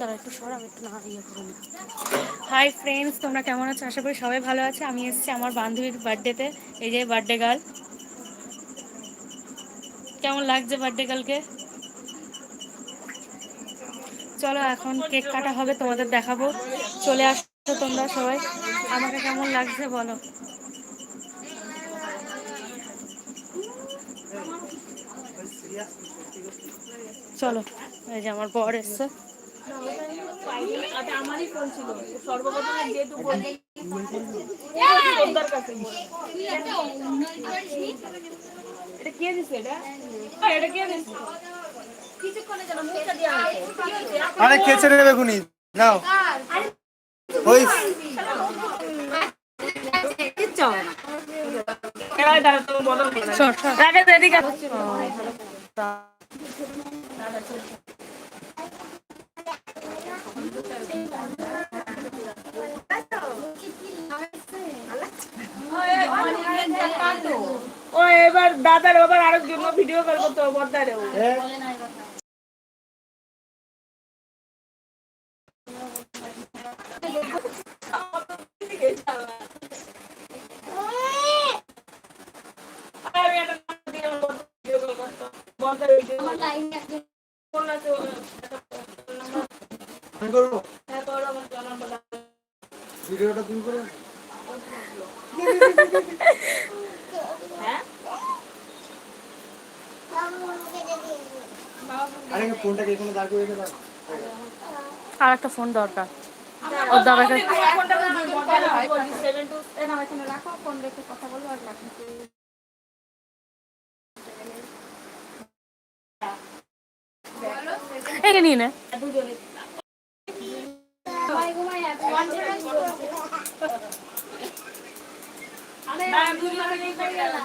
না ইয়ে hi friends তোমরা কেমন আছো? আশা করি সবাই ভালো আছে। আমি এসেছি আমার বান্ধবীর বার্থডেতে এই যে বার্থডে গার্ল কেমন লাগছে বার্থডে গার্লকে চলো, এখন কেক কাটা হবে, তোমাদের দেখাবো। চলে আসছো তোমরা সবাই। আমাকে কেমন লাগছে বলো। চলো এই যে আমার বর এসছে। আরে কে ছেড়ে দেবে খুনি? নাও। ওই। এবার দাঁড়া। রাখে এদিকে। ও এবার দাদার আবার আরও জন্য ভিডিও করব তো তুমি আরে রেখে আর একটা ফোন দরকার ওর দাদাকে একে নিয়ে নে তোর নম্বর করো হোয়াটসঅ্যাপে হলে হয়ে যাবে হ্যাঁ একটু কল মারো আমি বসি পাচ্ছি না দাঁড়াতে ওয়ান এইট কই দাঁড়া কই তুমি বল যা থাকে আধা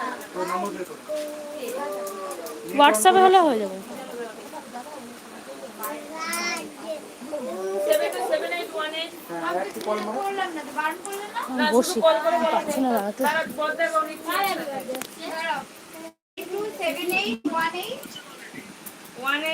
ঘণ্টা পরে ওই চলে না। যাচ্ছি এদের মানে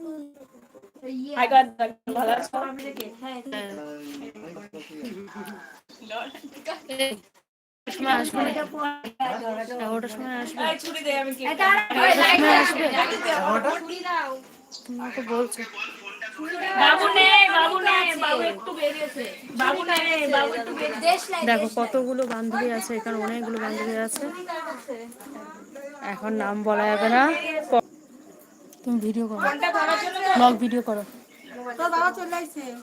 হাই গড ভালো আছো সময় আসবে এগারোটার সময় আসবে এই ছুটি দে আমি কি সময় আসবে তুমি তো বলছো বাবু নে বাবু নে বাবু একটু বেরিয়েছে। বাবু নে বাবু একটু বেরিয়েছে। দেখো কতগুলো বান্ধবী আছে এখানে অনেকগুলো বান্ধবী আছে। এখন নাম বলা যাবে না। তুমি ভিডিও করো। ব্লগ ভিডিও করো।